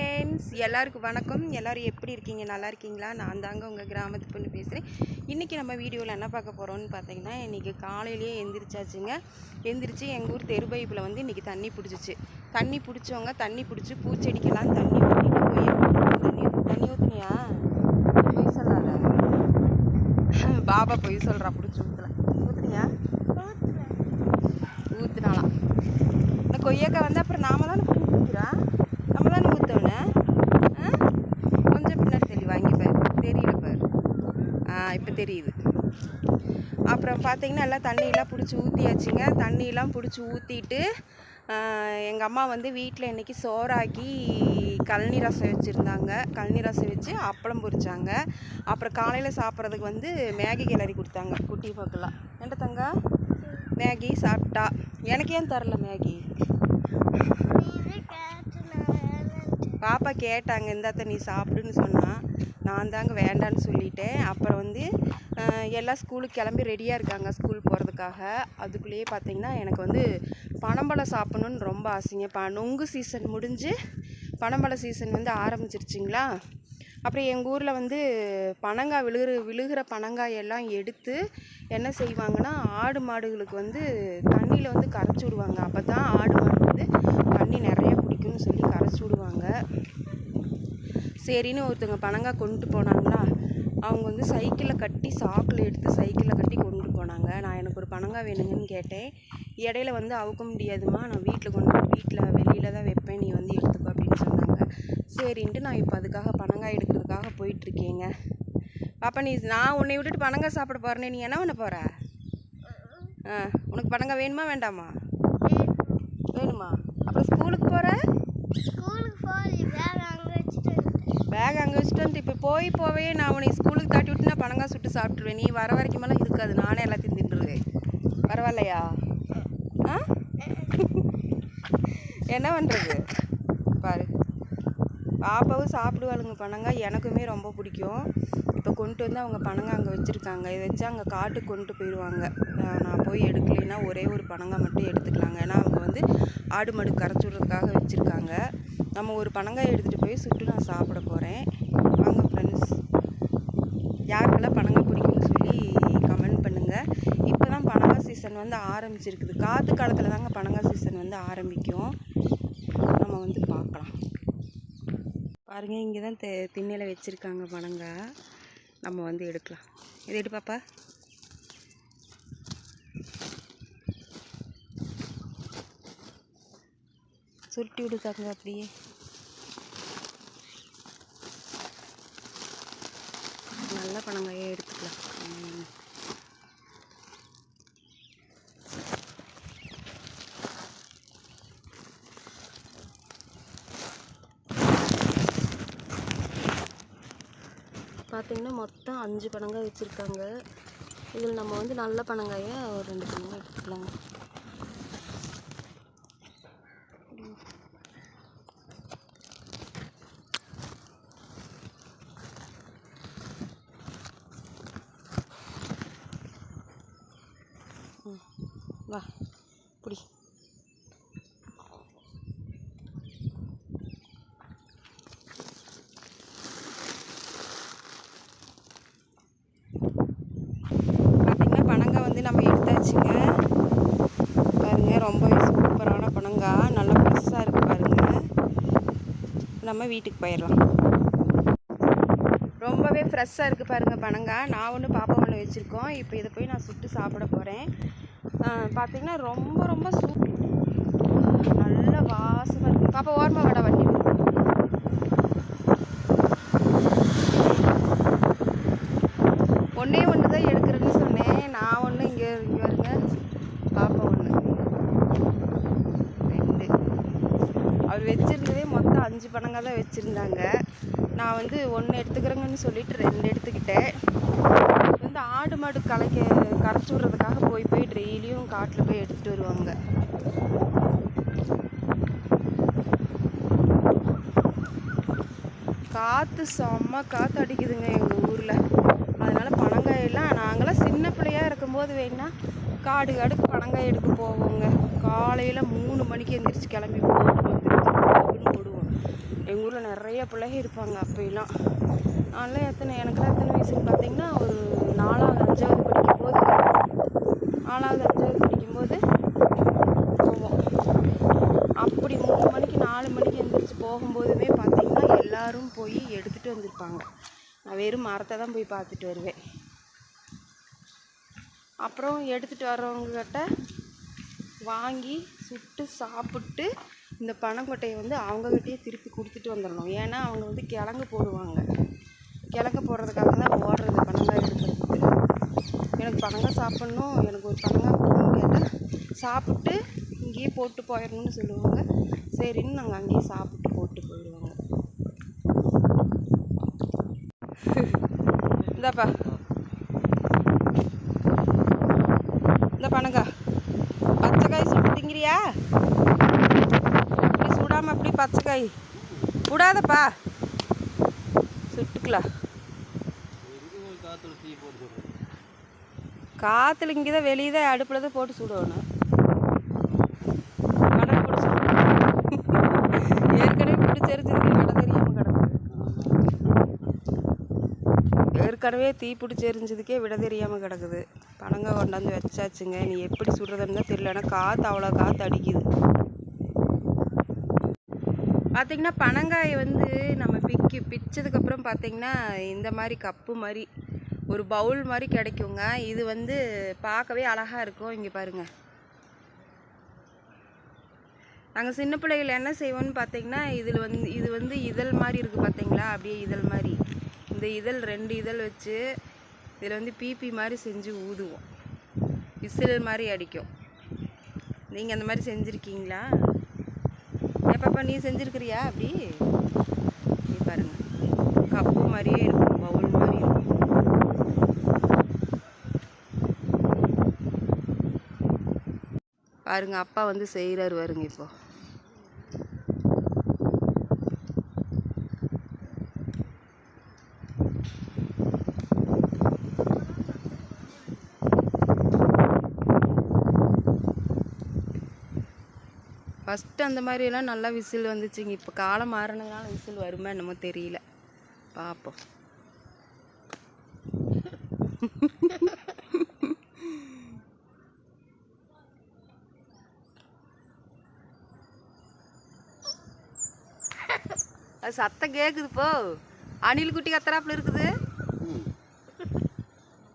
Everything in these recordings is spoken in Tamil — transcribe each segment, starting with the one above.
ஃப்ரெண்ட்ஸ் எல்லாருக்கும் வணக்கம். எல்லோரும் எப்படி இருக்கீங்க? நல்லா இருக்கீங்களா? நான் தாங்க உங்கள் கிராமத்து பொண்ணு பேசுகிறேன் இன்றைக்கி நம்ம வீடியோவில் என்ன பார்க்க போகிறோம்னு பார்த்தீங்கன்னா இன்றைக்கி காலையிலேயே எந்திரிச்சாச்சுங்க. எந்திரிச்சு எங்கள் ஊர் தெரு பைப்பில் வந்து இன்றைக்கி தண்ணி பிடிச்சிச்சு. தண்ணி பிடிச்சவங்க தண்ணி பிடிச்சி பூச்செடிக்கெல்லாம் தண்ணி ஊற்றிட்டு போய் தண்ணி தண்ணி ஊற்றுனியா பொய் சொல்லாத. பாபா பொய் சொல்கிறா பிடிச்சி ஊற்றுல ஊற்றுனியா ஊற்றுனாலாம் இந்த கொய்யாக்காய் வந்து அப்புறம் நாம தானே பிடிக்கிறா ஊற்றுறோம் நம்ம தானே ஊற்றணும் கொஞ்சம் பின்னாடி தெளி வாங்கி பாரு தெரியல பாரு ஆ இப்போ தெரியுது. அப்புறம் பார்த்தீங்கன்னா எல்லாம் தண்ணியெல்லாம் பிடிச்சி ஊற்றியாச்சுங்க தண்ணியெல்லாம் பிடிச்சி ஊற்றிட்டு எங்கள் அம்மா வந்து வீட்டில் இன்றைக்கி சோறாக்கி கழனி ரசம் வச்சுருந்தாங்க. கழனி ரசம் வச்சு அப்பளம் பொரிச்சாங்க. அப்புறம் காலையில் சாப்பிட்றதுக்கு வந்து மேகி கிளறி கொடுத்தாங்க. குட்டி பக்கெல்லாம் என்ன தங்க? மேகி சாப்பிட்டா. எனக்கு ஏன் தரல மேகி? பாப்பா கேட்டாங்க இந்தாத்த நீ சாப்பிடுன்னு சொன்னா. நான் தாங்க வேண்டான்னு சொல்லிட்டேன். அப்புறம் வந்து எல்லா எல்லாம் ஸ்கூலுக்கு கிளம்பி ரெடியாக இருக்காங்க ஸ்கூல் போகிறதுக்காக அதுக்குள்ளேயே பார்த்தீங்கன்னா எனக்கு வந்து பனம்பழம் சாப்பிட்ணுன்னு ரொம்ப ஆசைங்க. ப நொங்கு சீசன் முடிஞ்சு பனம்பழ சீசன் வந்து ஆரம்பிச்சிருச்சிங்களா? அப்புறம் எங்கள் ஊரில் வந்து பனங்காய் விழுகிற விழுகிற பனங்காய் எல்லாம் எடுத்து என்ன செய்வாங்கன்னா ஆடு மாடுகளுக்கு வந்து தண்ணியில் வந்து கரைச்சி விடுவாங்க. அப்போ தான் ஆடு மாடு வந்து தண்ணி நிறைய குடிக்கும்னு சொல்லி கரைச்சி விடுவாங்க. சரின்னு ஒருத்தவங்க பனங்காய் கொண்டு போனாங்களா அவங்க வந்து சைக்கிளில் கட்டி சாக்கில் எடுத்து சைக்கிளில் கட்டி கொண்டு போனாங்க. நான் எனக்கு ஒரு பனங்காய் வேணுங்கன்னு கேட்டேன். இடையில வந்து அவுக்க முடியாதும்மா நான் வீட்டில் கொண்டு வீட்டில் வெளியில் தான் வைப்பேன் நீ வந்து எடுத்துக்கோ அப்படின்னு சொன்னாங்க. சரின்ட்டு நான் இப்போ அதுக்காக பனங்காய் எடுக்கிறதுக்காக போயிட்டுருக்கேங்க. பாப்பா நீ நான் உன்னை விட்டுட்டு பனங்காய் சாப்பிட போகிறேனே நீ என்ன பண்ண போகிற ஆ உனக்கு பனங்காய் வேணுமா வேண்டாமா? வேணுமா? அப்புறம் ஸ்கூலுக்கு போகிற வந்து இப்போ போய் போவே நான் உன்னை ஸ்கூலுக்கு தாட்டி விட்டு நான் பனங்காய் சுட்டு சாப்பிட்ருவேன் நீ வர வரைக்கும் எல்லாம் இருக்காது. நானே எல்லாத்தையும் தின்றுருவேன். பரவாயில்லையா? ஆ? என்ன பண்ணுறது பாரு. பாப்பாவும் சாப்பிடுவாளுங்க. பணங்காய் எனக்குமே ரொம்ப பிடிக்கும். இப்போ கொண்டு வந்து அவங்க பணங்காய் அங்கே வச்சுருக்காங்க. இதை வச்சு அங்கே காட்டுக்கு கொண்டு போயிடுவாங்க நான் போய் எடுக்கலைன்னா ஒரே ஒரு பணங்காய் மட்டும் எடுத்துக்கலாங்க. ஏன்னா அவங்க வந்து ஆடு மாடு கரைச்சி விட்றதுக்காக வச்சுருக்காங்க. நம்ம ஒரு பனங்காய் எடுத்துகிட்டு போய் சுட்டு நான் சாப்பிட போகிறேன் யாருக்கெல்லாம் பனங்காய் பிடிக்கும்னு சொல்லி கமெண்ட் பண்ணுங்கள் இப்போ தான் பனங்காய் சீசன் வந்து ஆரம்பிச்சிருக்குது. காற்று காலத்தில் தாங்க பனங்காய் சீசன் வந்து ஆரம்பிக்கும். நம்ம வந்து பார்க்கலாம். பாருங்கள் இங்கே தான் தெ திண்ணையில் வச்சுருக்காங்க பனங்காய் நம்ம வந்து எடுக்கலாம். இது எடு பாப்பா. சுருட்டி விடுதாங்க அப்படியே. நல்ல பனங்காயே எடுத்துக்கலாம். பார்த்திங்கன்னா பார்த்தீங்கன்னா மொத்தம் அஞ்சு பனங்காய் வச்சுருக்காங்க. இதில் நம்ம வந்து நல்ல பனங்காயை ஒரு ரெண்டு பனங்காய் எடுத்துக்கலாங்க ம் வா பிடி பார்த்தீங்கன்னா பனங்காய் வந்து நம்ம எடுத்தாச்சுங்க பாருங்க ரொம்பவே சூப்பரான பனங்காய் நல்லா ஃப்ரெஷ்ஷாக வா பிடி. நம்ம வீட்டுக்கு போயிடலாம். ரொம்பவே ஃப்ரெஷ்ஷாக இருக்குது பாருங்கள் பனங்காய் நான் ஒன்று பாப்பா ஒன்று வச்சுருக்கோம். இப்போ இதை போய் நான் சுட்டு சாப்பிட போகிறேன் பார்த்தீங்கன்னா ரொம்ப ரொம்ப சூப். நல்ல வாசமாக இருக்குது பாப்பா ஓரமாக வாடா வண்டி. ஒன்றே ஒன்று தான் எடுக்கிறேன்னு சொன்னேன். நான் ஒன்று இங்கே இங்கே வருங்க. பாப்பா ஒன்று ரெண்டு. அவர் வச்சுருந்ததே மொத்தம் அஞ்சு பணங்கள் தான் வச்சுருந்தாங்க. நான் வந்து ஒன்று எடுத்துக்கிறேங்கன்னு சொல்லிட்டு ரெண்டு எடுத்துக்கிட்டேன். ஆடு மாடு கலைக்க கரைச்சி விட்றதுக்காக போய் போய் டெய்லியும் காட்டில் போய் எடுத்துகிட்டு வருவாங்க. காற்று செம்ம காற்று அடிக்குதுங்க எங்கள் ஊரில். அதனால் பனங்காயெல்லாம் நாங்களாம் சின்ன பிள்ளையாக இருக்கும்போது வேணா காடு காடுக்கு பனங்காய் எடுக்க போவோங்க. காலையில் மூணு மணிக்கு எந்திரிச்சு கிளம்பி போடுவோம் போடுவோம். எங்கள் ஊரில் நிறைய பிள்ளைங்க இருப்பாங்க அப்போலாம் நான்லாம் எத்தனை எனக்குலாம் எத்தனை வயசுன்னு பார்த்தீங்கன்னா ஒரு நாலாவது அஞ்சாவது படிக்கும்போது நாலாவது அஞ்சாவது படிக்கும்போது போவோம். அப்படி மூணு மணிக்கு நாலு மணிக்கு எந்திரிச்சு போகும்போதுமே பார்த்தீங்கன்னா எல்லாரும் போய் எடுத்துகிட்டு வந்திருப்பாங்க. நான் வெறும் மரத்தை தான் போய் பார்த்துட்டு வருவேன். அப்புறம் எடுத்துகிட்டு வர்றவங்கக்கிட்ட வாங்கி சுட்டு சாப்பிட்டு இந்த பனங்கொட்டையை வந்து அவங்கக்கிட்டேயே திருப்பி கொடுத்துட்டு வந்துடணும். ஏன்னா அவங்க வந்து கிழங்கு போடுவாங்க. கிழக்க போடுறதுக்காக தான் ஓடுறது பனங்காய் எடுக்கிறதுக்கு எனக்கு பனங்காய் சாப்பிட்ணும் எனக்கு ஒரு பனங்காய் கொடுங்கன்னு கேட்டால் சாப்பிட்டு இங்கேயே போட்டு போயிடணும்னு சொல்லுவாங்க. சரின்னு நாங்கள் அங்கேயே சாப்பிட்டு போட்டு போயிடுவாங்க. இந்தாப்பா. இந்த பனங்காய் பச்சைக்காய் சுட்டு திங்கிறியா? இப்படி சுடாமல் அப்படி பச்சைக்காய். விடாதப்பா சுட்டுக்கலாம் காற்றுல இங்கே தான் வெளியே தான் அடுப்பில் தான் போட்டு சுடணும் கடல் பிடிச்சி. ஏற்கனவே பிடிச்செரிச்சதுக்கு கடை தெரியாமல் கிடக்குது ஏற்கனவே தீ பிடிச்சி எரிஞ்சதுக்கே விட தெரியாமல் கிடக்குது. பனங்காய் கொண்டாந்து வச்சாச்சுங்க நீ எப்படி சுடுறதுன்னு தான் தெரியல. ஆனால் காற்று அவ்வளோ காற்று அடிக்குது. பார்த்திங்கன்னா பனங்காயை வந்து நம்ம பிக்கி பிச்சதுக்கப்புறம் பார்த்திங்கன்னா இந்த மாதிரி கப்பு மாதிரி ஒரு பவுல் மாதிரி கிடைக்குங்க. இது வந்து பார்க்கவே அழகாக இருக்கும். இங்கே பாருங்கள் நாங்கள் சின்ன பிள்ளைகள் என்ன செய்வோம்னு பார்த்தீங்கன்னா இதில் வந்து இது வந்து இதழ் மாதிரி இருக்குது பார்த்தீங்களா அப்படியே இதழ் மாதிரி. இந்த இதழ் ரெண்டு இதழ் வச்சு இதில் வந்து பிபி மாதிரி செஞ்சு ஊதுவோம். விசில் மாதிரி அடிக்கும். நீங்கள் அந்த மாதிரி செஞ்சுருக்கீங்களா? பாப்பா நீ செஞ்சுருக்கிறியா? அப்படி. நீ பாருங்க. கப்பு மாதிரியே இருக்கும் பவுல் மாதிரி இருக்கும். பாருங்க அப்பா வந்து செய்கிறார் வருங்க இப்போ. ஃபஸ்ட்டு அந்த மாதிரியெல்லாம் நல்லா விசில் வந்துச்சுங்க. இப்போ காலம் மாறினதுனால விசில் வருமா என்னமோ தெரியல. பார்ப்போம் அது சத்தம் கேட்குது போ. அணில் குட்டி கத்துறாப்புல இருக்குது.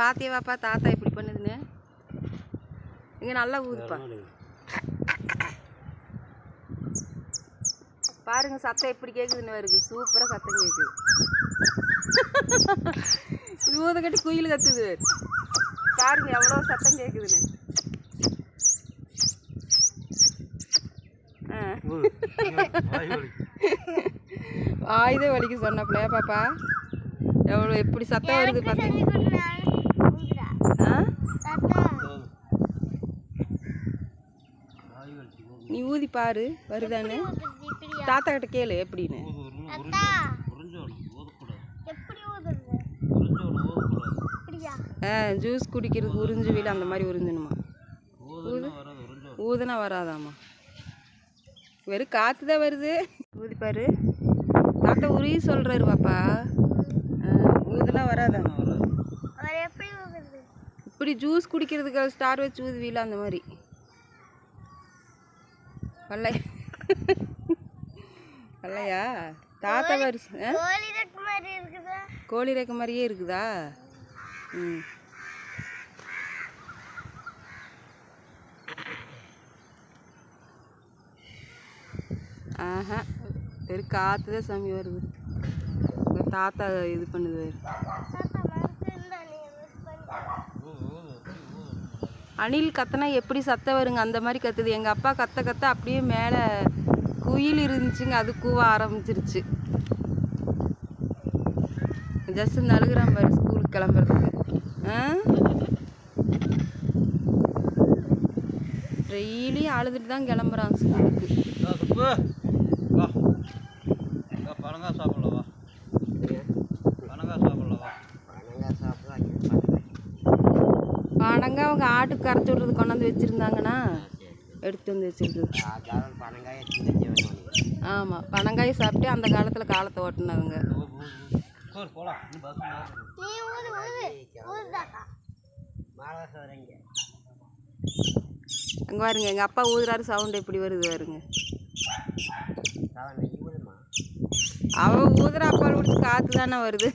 பாத்தியவாப்பா தாத்தா இப்படி பண்ணுதுன்னு. இங்கே நல்லா ஊதுப்பா. பாருங்க சத்தம் எப்படி கேட்குதுன்னு வருது. சூப்பராக சத்தம் கேட்குது ஊத கட்டி குயில் கத்துது பாருங்க எவ்வளோ சத்தம் கேட்குதுன்னு ஆ. வாயுதே வலிக்கு சொன்னப்பலையா பாப்பா. எவ்வளோ எப்படி சத்தம் வருது பார்த்தீங்க நீ ஊதி பாரு வருதான்னு. தாத்தா. கிட்ட கேளு எப்படின்னு ஆ ஜூஸ் குடிக்கிறதுக்கு உறிஞ்சு வீடு அந்த மாதிரி உறிஞ்சணுமா ஊதுனா வராதாம்மா. வெறும் காற்று தான் வருது. ஊதி பாரு. தாத்தா உரி சொல்கிறாரு பாப்பா. ஊதுனா வராதாம்மா. இப்படி ஜூஸ் குடிக்கிறதுக்கு ஸ்டார் வச்சு ஊதுவீல அந்த மாதிரி? வல்லை. வல்லையா தாத்தா? கோழி ரெக்க மாதிரியே இருக்குதா? ம். ஆஹா வெறும் காற்று தான் சாமி வருது. தாத்தா இது பண்ணுது. அணில் கத்துனா எப்படி சத்தம் வருங்க? அந்த மாதிரி கத்துது. எங்கள் அப்பா கத்த கத்த அப்படியே மேலே குயில் இருந்துச்சுங்க அது கூவ ஆரம்பிச்சிருச்சு. ஜஸ்ட் நழுகுறான் பாரு ஸ்கூலுக்கு கிளம்புறதுக்கு. ஆ? டெய்லியும் அழுதுட்டு தான் கிளம்புறான் ஸ்கூலுக்கு பழங்காய் சாப்பிடலவா பழங்காய் சாப்பிடலவா பனங்க அவங்க ஆட்டுக்கு கரைச்சி விட்றது கொண்டாந்து வச்சுருந்தாங்கன்னா எடுத்து வந்து பனங்காய் எடுத்து ஆமாம் பனங்காய் சாப்பிட்டு அந்த காலத்தில் காலத்தை ஓட்டினவங்க. அங்கே பாருங்க எங்கள் அப்பா ஊதுறாரு சவுண்டு எப்படி வருது பாருங்க. அவள் அவன் ஊதுற அப்பால் பிடிச்சி காற்று தானே வருது.